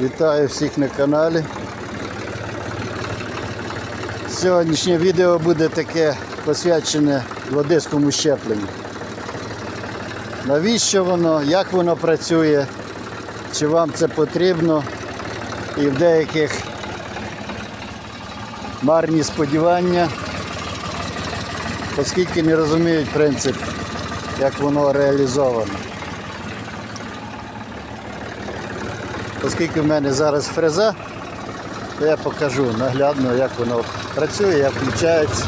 Вітаю всіх на каналі. Сьогоднішнє відео буде таке посвячене дводискому щепленню. Навіщо воно, як воно працює, чи вам це потрібно і в деяких марні сподівання, оскільки не розуміють принцип, як воно реалізовано. Оскільки в мене зараз фреза, то я покажу наглядно, як воно працює, як включається.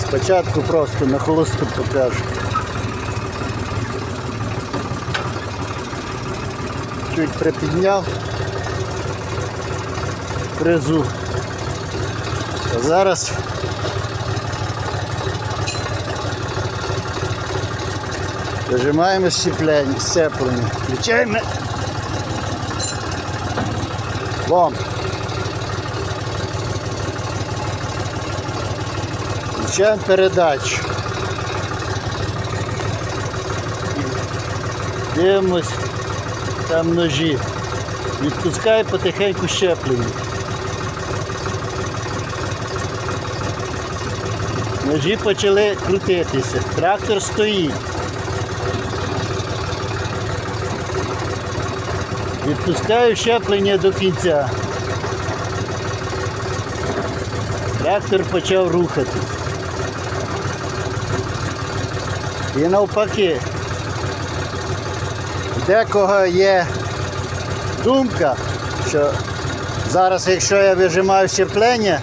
Спочатку просто на холосту покажу. Чуть припідняв фрезу. А зараз Зажимаємо щеплення, сцеплення. Включаємо. Вон. Включаємо передачу. Дивимось там ножі. Відпускає потихеньку щеплення. Ножі почали крутитися. Трактор стоїть. Відпускаю щеплення до кінця. Трактор почав рухатись. І навпаки. Декого є думка, що зараз, якщо я вижимаю щеплення,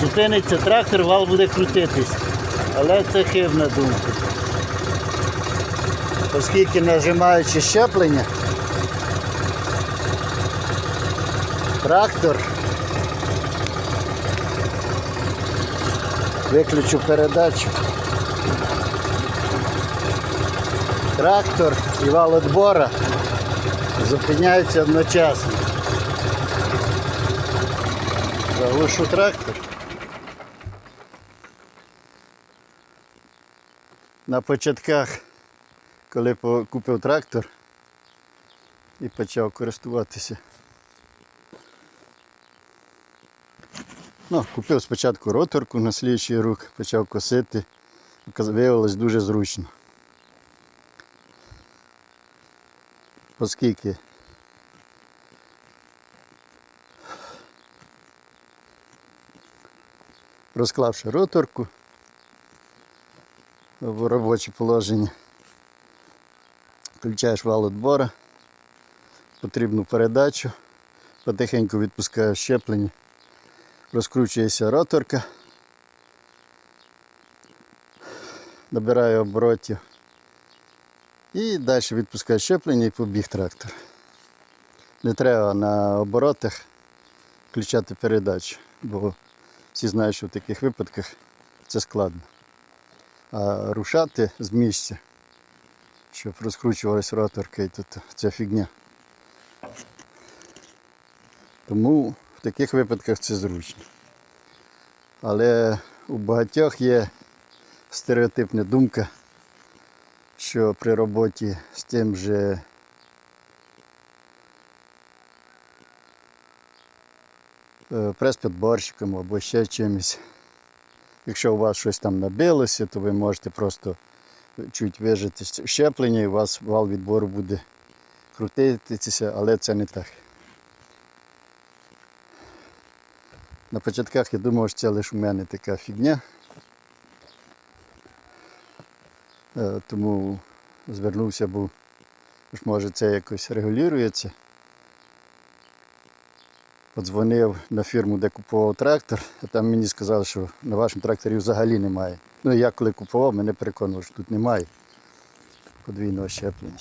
зупиниться трактор, вал буде крутитись. Але це хибна думка. Оскільки нажимаючи щеплення, трактор. Виключу передачу. Трактор і вал отбора зупиняються одночасно. Заглушу трактор. На початках, коли купив трактор і почав користуватися Ну, купив спочатку роторку на слідчий рук, почав косити. Виявилось дуже зручно. Оскільки розклавши роторку в робоче положення, включаєш вал отбора, потрібну передачу, потихеньку відпускаєш щеплення розкручується роторка, набираю оборотів і далі відпускаю щеплення і побіг трактор. Не треба на оборотах включати передачу, бо всі знають, що в таких випадках це складно. А рушати з місця, щоб розкручувалась роторка, і тут це фігня. Тому в таких випадках це зручно. Але у багатьох є стереотипна думка, що при роботі з тим же е, прес-підборщиком або ще чимось. Якщо у вас щось там набилося, то ви можете просто чуть вижити щеплення і у вас вал відбору буде крутитися, але це не так. На початках я думав, що це лише у мене така фігня. Е, Тому звернувся, бо ж, може це якось регулюється. Подзвонив на фірму, де купував трактор, а там мені сказали, що на вашому тракторі взагалі немає. Ну я коли купував, мене переконував, що тут немає подвійного щеплення.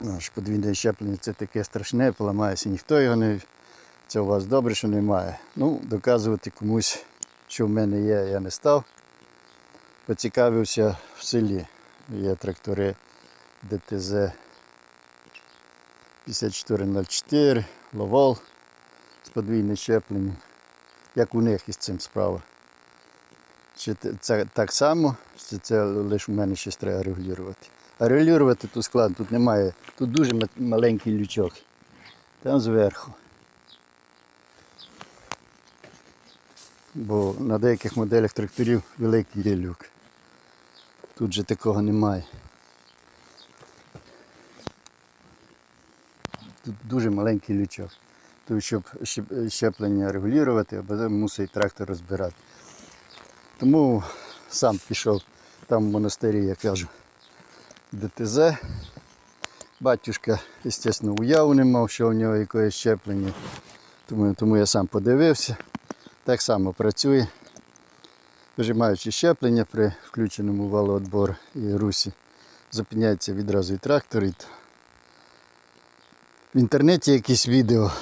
Ну, подвійне щеплення це таке страшне, поламається, ніхто його не. Це у вас добре, що немає. Ну, доказувати комусь, що в мене є, я не став. Поцікавився в селі. Є трактори ДТЗ 5404, Ловол з подвійним щепленням. Як у них із цим справа. Чи це так само, чи це лише у мене щось треба регулювати. А регулювати тут складно, тут немає. Тут дуже маленький лючок. Там зверху. Бо на деяких моделях тракторів великий є люк. Тут же такого немає. Тут дуже маленький лючок. Тому щоб щеплення регулювати, або мусить трактор розбирати. Тому сам пішов там в монастирі, я кажу, ДТЗ. Батюшка, звісно, уяву не мав, що в нього якесь щеплення. Тому, тому я сам подивився. Так само працює. Вижимаючи щеплення при включеному валоотбор і русі, зупиняється відразу і трактор. І... В інтернеті якісь відео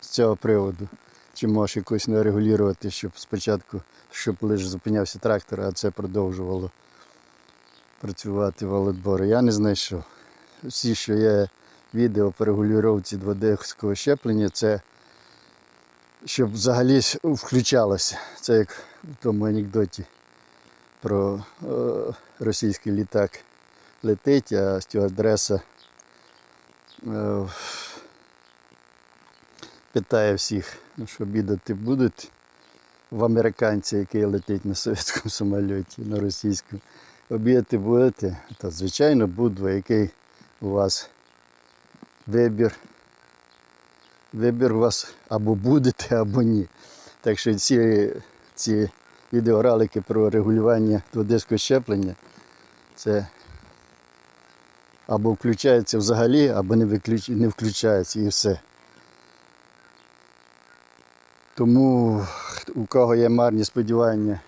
з цього приводу. Чи можеш якось не регулювати, щоб спочатку, щоб лише зупинявся трактор, а це продовжувало працювати валотбори. Я не знайшов. Всі, що є відео по регулювання дводихського щеплення, це щоб взагалі включалося. Це як в тому анекдоті про е, російський літак летить, а стюардеса е, питає всіх, ну, що обідати будуть в американця, який летить на совєтському самольоті, на російському. Обідати будете? Та звичайно буду, який у вас вибір. Вибір у вас або будете, або ні. Так що ці, ці відеоролики про регулювання дводиського щеплення, це або включається взагалі, або не, виключ... не включається і все. Тому у кого є марні сподівання,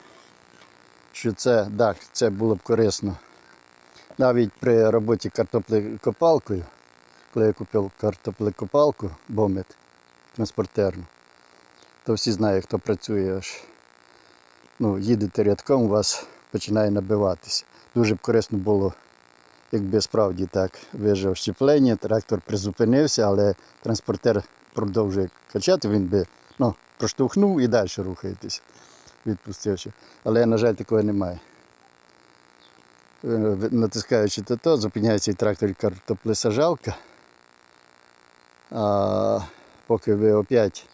що це, так, це було б корисно. Навіть при роботі картоплекопалкою, коли я купив картоплекопалку, бомет транспортерну, то всі знають, хто працює аж. Ну, їдете рядком, у вас починає набиватися. Дуже б корисно було, якби справді так вижив щеплення, трактор призупинився, але транспортер продовжує качати, він би ну, проштовхнув і далі рухаєтесь, відпустивши. Але, на жаль, такого немає. Е, Натискаючи ТТО, зупиняється і трактор картоплесажалка. А поки ви опять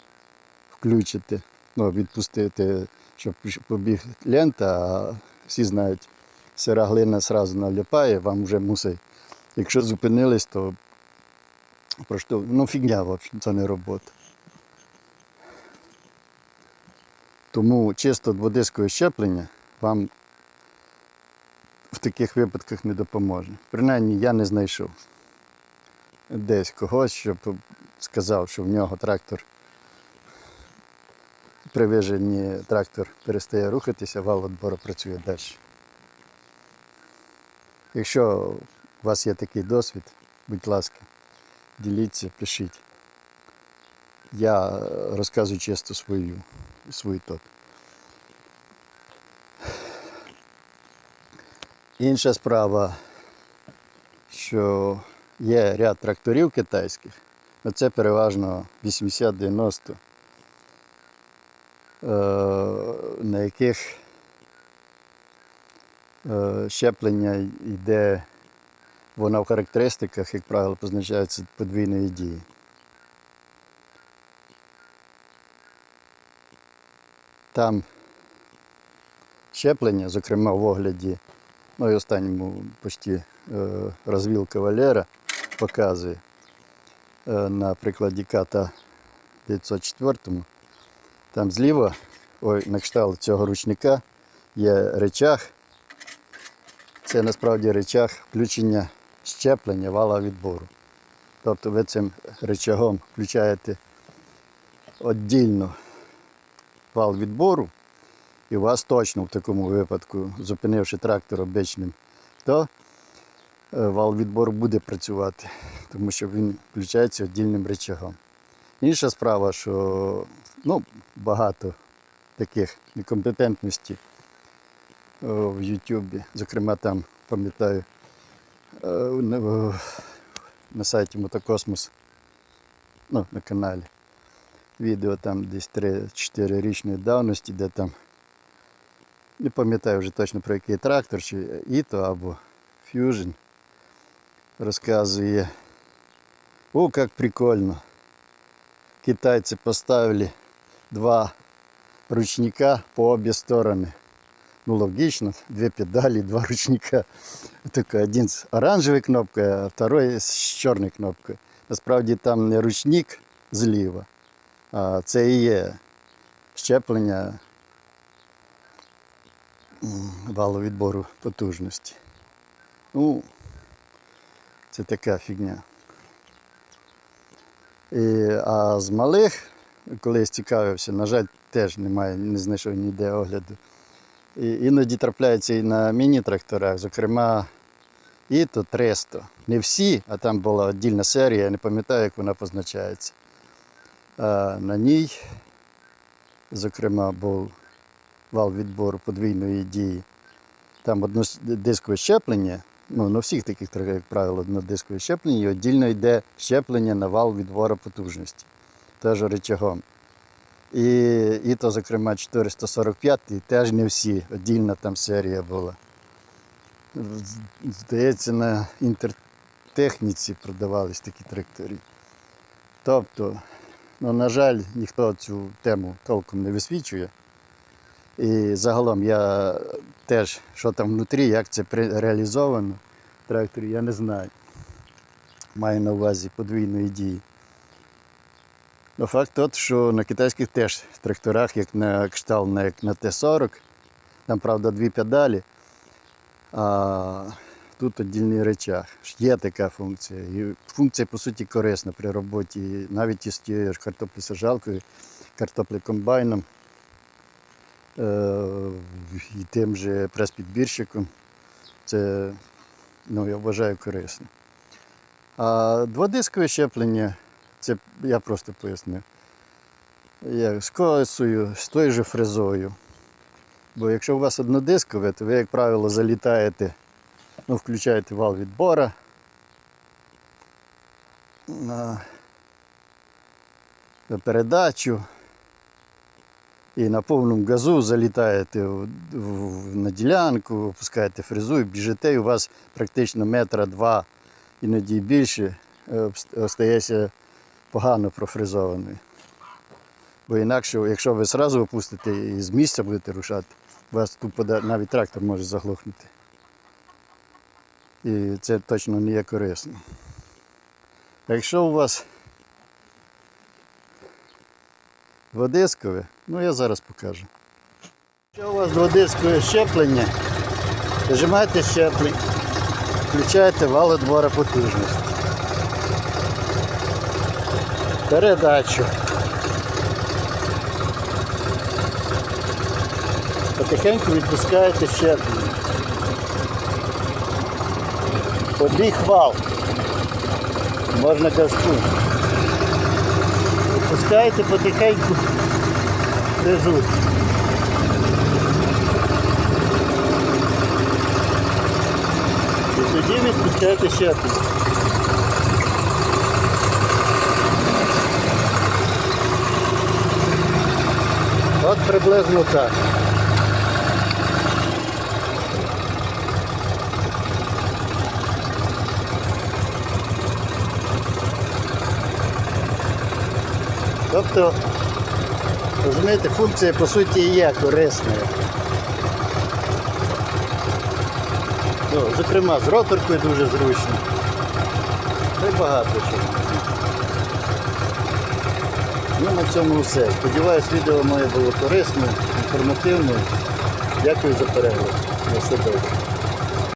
включите, ну, відпустите, щоб побіг лента, а всі знають, сира глина одразу наліпає, вам вже мусить. Якщо зупинились, то просто, ну фігня, в общем, це не робота. Тому чисто дводискове щеплення вам в таких випадках не допоможе. Принаймні я не знайшов десь когось, щоб сказав, що в нього трактор при виженні трактор перестає рухатися, вал відбору працює далі. Якщо у вас є такий досвід, будь ласка, діліться, пишіть. Я розказую чисто свою, свій тот. Інша справа, що є ряд тракторів китайських, але це переважно 80-90, е, на яких е, щеплення йде, воно в характеристиках, як правило, позначається подвійної дії. Там щеплення, зокрема в огляді, ну і останньому почти е, розвілка Валера показує е, на прикладі ката 904. Там зліва, ой, на кшталт цього ручника є речах. Це насправді речах включення щеплення вала відбору. Тобто ви цим речагом включаєте віддільно вал відбору, і у вас точно в такому випадку, зупинивши трактор обичним, то вал відбору буде працювати, тому що він включається віддільним речагом. Інша справа, що ну, багато таких некомпетентностей е, в Ютубі, зокрема там, пам'ятаю, е, на сайті Мотокосмос, ну, на каналі відео там десь 3-4 річної давності, де там Не пам'ятаю вже точно про який трактор, чи Іто або Fusion. Розказує. О, як прикольно. Китайці поставили два ручника по обе стороны. Ну, логично, две педали, два ручника. Только один з оранжевою кнопкою, а второй з чорною кнопкою. Насправді там не ручник зліва, а це і є щеплення м, валу відбору потужності. Ну, це така фігня. І, а з малих, коли я цікавився, на жаль, теж немає, не знайшов ніде огляду. І, іноді трапляються і на міні-тракторах, зокрема, і то 300. Не всі, а там була віддільна серія, я не пам'ятаю, як вона позначається. А на ній, зокрема, був вал відбору подвійної дії. Там однодискове щеплення, ну, на всіх таких тракторах, як правило, однодискове щеплення, і віддільно йде щеплення на вал відбору потужності, теж рычагом. І, і то, зокрема, 445 теж не всі, віддільна там серія була. Здається, на інтертехніці продавались такі трактори. Тобто, ну, на жаль, ніхто цю тему толком не висвічує. І загалом я теж, що там внутрі, як це реалізовано в тракторі, я не знаю. Маю на увазі подвійної дії. Ну, факт тот, що на китайських теж тракторах, як на кшталт, як на Т-40, там, правда, дві педалі, а тут віддільний речах. Є така функція. І функція, по суті, корисна при роботі навіть із тією картоплесажалкою, картоплекомбайном е, і тим же прес-підбірщиком. Це, ну, я вважаю, корисно. А дводискове щеплення, це я просто пояснив. Я з косою, з тою же фрезою. Бо якщо у вас однодискове, то ви, як правило, залітаєте, ну, включаєте вал відбора. На передачу. І на повному газу залітаєте в, в- на ділянку, опускаєте фрезу і біжите, і у вас практично метра два, іноді більше, е, остається погано профрезований. Бо інакше, якщо ви одразу опустите і з місця будете рушати, вас тут навіть трактор може заглохнути. І це точно не є корисно. Якщо у вас дводискове, ну я зараз покажу. Якщо у вас дводискове щеплення, нажимаєте щеплення, включаєте вал відбора потужності. Передачу. Потихеньку відпускаєте щеплення. Побіг вал. Можна газку. Відпускаєте потихеньку фрезу. І тоді відпускаєте щеплення. От приблизно так. Тобто, розумієте, функція по суті є корисною. Ну, зокрема, з роторкою дуже зручно. Та й багато чого. Ну, на цьому все. Сподіваюсь, відео моє було корисним, інформативним. Дякую за перегляд. На все добре.